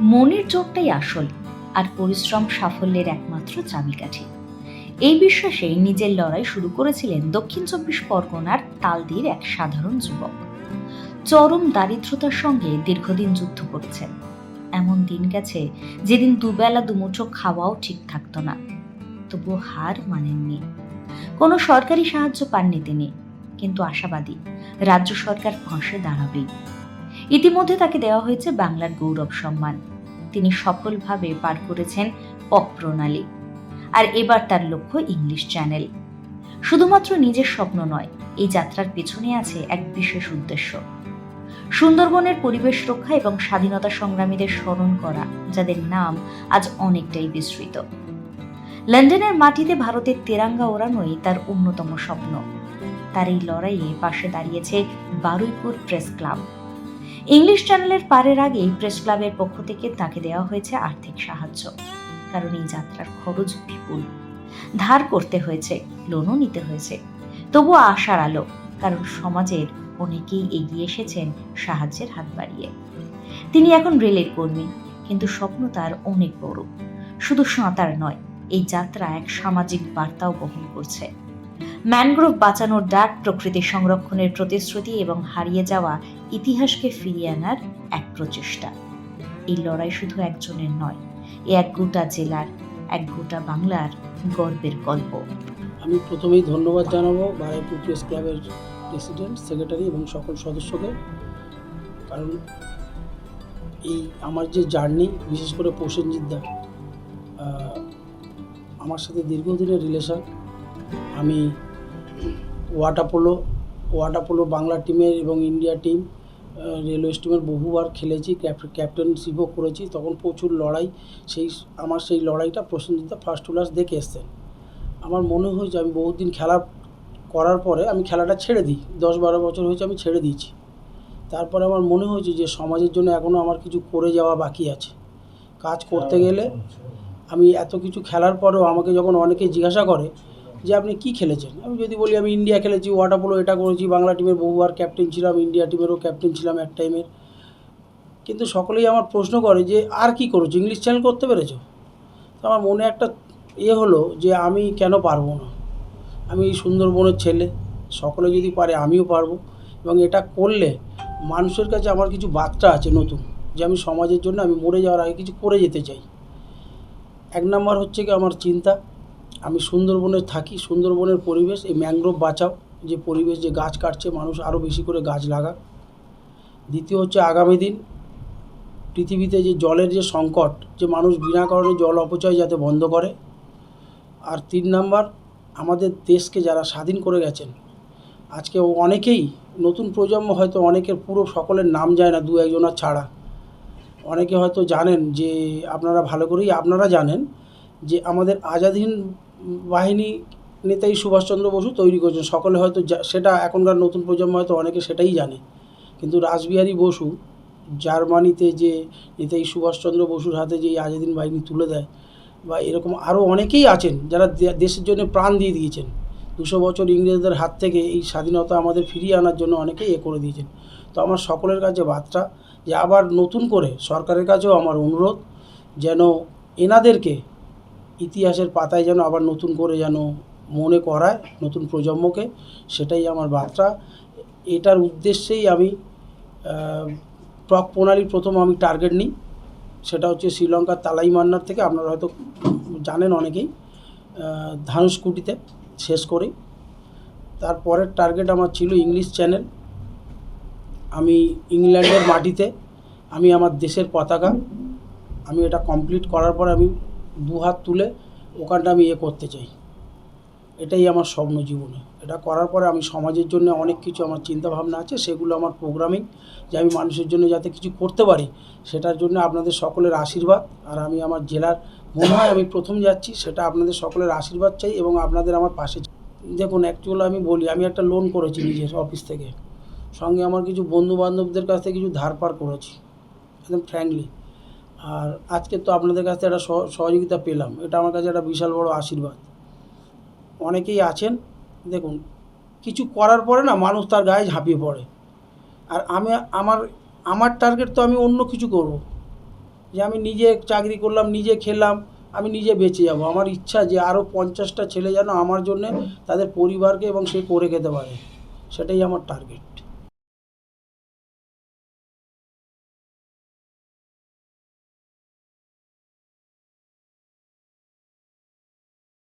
মনের জোরটাই আসল আর পরিশ্রম সাফল্যের একমাত্র চাবিকাঠি। এই বিশ্বাসে নিজের লড়াই শুরু করেছিলেন দক্ষিণ চব্বিশ পরগনার তালদির এক সাধারণ যুবক। চরম দারিদ্রতার সঙ্গে দীর্ঘদিন যুদ্ধ করেছেন। এমন দিন গেছে যেদিন দুবেলা দুমুঠো খাওয়াও ঠিক থাকতো না। তবুও হার মানেননি। কোনো সরকারি সাহায্য পাননি তিনি। কিন্তু আশাবাদী, রাজ্য সরকার ফাঁসে দাঁড়াবেই। ইতিমধ্যে তাকে দেওয়া হয়েছে বাংলার গৌরব সম্মান। তিনি সফলভাবে পার করেছেন পপ প্রণালী। আর এবার তার লক্ষ্য ইংলিশ চ্যানেল। শুধুমাত্র নিজের স্বপ্ন নয়, এই যাত্রার পেছনে আছে এক বিশেষ উদ্দেশ্য। সুন্দরবনের পরিবেশ রক্ষা এবং স্বাধীনতা সংগ্রামীদের স্মরণ করা, যাদের নাম আজ অনেকটাই বিস্তৃত। লন্ডনের মাটিতে ভারতের তেরাঙ্গা ওড়ানোই তার অন্যতম স্বপ্ন। তার এই লড়াইয়ে পাশে দাঁড়িয়েছে বারুইপুর প্রেস ক্লাব। ইংলিশ চ্যানেলের পারের আগেই প্রেস ক্লাবের পক্ষ থেকে তাকে দেওয়া হয়েছে আর্থিক সাহায্য। কারণ এই যাত্রার খরচ বিপুল। ধার করতে হয়েছে লোনও নিতে হয়েছে। তবুও আশার আলো, কারণ সমাজের অনেকেই এগিয়ে এসেছেন সাহায্যের হাত বাড়িয়ে। তিনি এখন রেলের কর্মী, কিন্তু স্বপ্ন তার অনেক বড়। শুধু সাঁতার নয়, এই যাত্রা এক সামাজিক বার্তাও বহন করছে। ম্যানগ্রোভ বাঁচানোর ডাক প্রকৃতি সংরক্ষণের প্রতিশ্রুতি এবং হারিয়ে যাওয়া ইতিহাসকে ফিরিয়ে আনার এক প্রচেষ্টা। এই লড়াই শুধু একজনের নয়, এ এক গোটা জেলার, এক গোটা বাংলার গর্বের গল্প। আমি প্রথমেই ধন্যবাদ জানাব বারাইপুর প্রেস ক্লাবের প্রেসিডেন্ট, সেক্রেটারি এবং সকল সদস্যকে। কারণ এই আমার যে জার্নি, বিশেষ করে প্রসেনজিৎদা আমার সাথে দীর্ঘদিনের রিলেশন, আমি ওয়াটাপোলো ওয়াটাপোলো বাংলা টিমের এবং ইন্ডিয়া টিম রেলওয়ে স্টিমের বহুবার খেলেছি ক্যাপ- ক্যাপ্টেনশিপও করেছি তখন প্রচুর লড়াই সেই আমার সেই লড়াইটা প্রসেনজিৎ ফার্স্ট ক্লাস দেখে এসছেন। আমার মনে হয়েছে আমি বহুদিন খেলা করার পরে আমি খেলাটা ছেড়ে দিই দশ বারো বছর হয়েছে আমি ছেড়ে দিয়েছি। তারপরে আমার মনে হয়েছে যে সমাজের জন্য এখনও আমার কিছু করে যাওয়া বাকি আছে। কাজ করতে গেলে আমি এত কিছু খেলার পরেও আমাকে যখন অনেকে জিজ্ঞাসা করে যে আপনি কি খেলেছেন? আমি যদি বলি আমি ইন্ডিয়া খেলেছি ওয়াটার পোলো এটা করেছি, বাংলা টিমের বহুবার ক্যাপ্টেন ছিলাম ইন্ডিয়া টিমেরও ক্যাপ্টেন ছিলাম এক টাইমের কিন্তু সকলেই আমার প্রশ্ন করে যে, আর কি করেছ? ইংলিশ চ্যানেল করতে পেরেছ? তো আমার মনে একটা এ হলো যে, আমি কেন পারব না? আমি সুন্দরবনের ছেলে। সকলে যদি পারে, আমিও পারব। এবং এটা করলে মানুষের কাছে আমার কিছু বার্তা আছে নতুন, যে আমি সমাজের জন্য আমি মরে যাওয়ার আগে কিছু করে যেতে চাই। এক নম্বর হচ্ছে কি, আমার চিন্তা। আমি সুন্দরবনে থাকি, সুন্দরবনের পরিবেশ, এই ম্যানগ্রোভ বাঁচাও, যে পরিবেশ, যে গাছ কাটছে, মানুষ আরও বেশি করে গাছ লাগাক। দ্বিতীয় হচ্ছে আগামী দিন, পৃথিবীতে যে জলের যে সংকট, যে মানুষ বিনা কারণে জল অপচয় যাতে বন্ধ করে। আর তিন নাম্বার, আমাদের দেশকে যারা স্বাধীন করে গেছেন, আজকে অনেকেই নতুন প্রজন্ম হয়তো অনেকের পুরো সকলের নাম যায় না, দু একজনের ছাড়া। অনেকে হয়তো জানেন যে, আপনারা ভালো করেই আপনারা জানেন যে, আমাদের আজাদহীন বাহিনী নেতাই সুভাষচন্দ্র বসু তৈরি করেছেন। সকলে হয়তো সেটা এখনকার নতুন প্রজন্ম হয়তো অনেকে সেটাই জানে। কিন্তু রাসবিহারী বসু জার্মানিতে যে নেতাই সুভাষচন্দ্র বসুর হাতে যে আজাদিন বাহিনী তুলে দেয় বা এরকম আরও অনেকেই আছেন যারা দেশের জন্য প্রাণ দিয়ে দিয়েছেন। দুশো বছর ইংরেজদের হাত থেকে এই স্বাধীনতা আমাদের ফিরিয়ে আনার জন্য অনেকেই এ করে দিয়েছেন। তো আমার সকলের কাছে বার্তা যে আবার নতুন করে সরকারের কাছেও আমার অনুরোধ যেন এনাদেরকে ইতিহাসের পাতায় যেন আবার নতুন করে যেন মনে করায় নতুন প্রজন্মকে, সেটাই আমার বার্তা। এটার উদ্দেশ্যেই আমি প্রক প্রণালীর প্রথম আমি টার্গেট নিই। সেটা হচ্ছে শ্রীলঙ্কার তালাই মান্নার থেকে, আপনারা হয়তো জানেন অনেকেই। ধানুষকুটিতে শেষ করি। তারপরের টার্গেট আমার ছিল ইংলিশ চ্যানেল। আমি ইংল্যান্ডের মাটিতে, আমি আমার দেশের পতাকা, আমি এটা কমপ্লিট করার পর আমি দু হাত তুলে ওখানটা আমি ইয়ে করতে চাই। এটাই আমার স্বপ্ন জীবনে। এটা করার পরে আমি সমাজের জন্য অনেক কিছু আমার চিন্তা ভাবনা আছে, সেগুলো আমার প্রোগ্রামিং যে আমি মানুষের জন্য যাতে কিছু করতে পারি, সেটার জন্য আপনাদের সকলের আশীর্বাদ। আর আমি আমার জেলার মনে হয় আমি প্রথম যাচ্ছি, সেটা আপনাদের সকলের আশীর্বাদ চাই এবং আপনাদের আমার পাশে দেখুন অ্যাকচুয়ালি আমি বলি, আমি একটা লোন করেছি নিজের অফিস থেকে। সঙ্গে আমার কিছু বন্ধু বান্ধবদের কাছ থেকে কিছু ধার পার করেছি, একদম ফ্র্যাঙ্কলি আর আজকে তো আপনাদের কাছ থেকে একটা সহ- সহযোগিতা পেলাম। এটা আমার কাছে একটা বিশাল বড় আশীর্বাদ। অনেকেই আছেন, দেখুন, কিছু করার পরে না মানুষ তার গায়ে ঝাঁপিয়ে পড়ে। আর আমি, আমার আমার টার্গেট তো আমি অন্য কিছু করব। যে আমি নিজে চাকরি করলাম, নিজে খেলাম আমি নিজে বেঁচে যাব। আমার ইচ্ছা যে আরও পঞ্চাশটা ছেলে যেন আমার জন্যে তাদের পরিবারকে এবং সে করে খেতে পারে। সেটাই আমার টার্গেট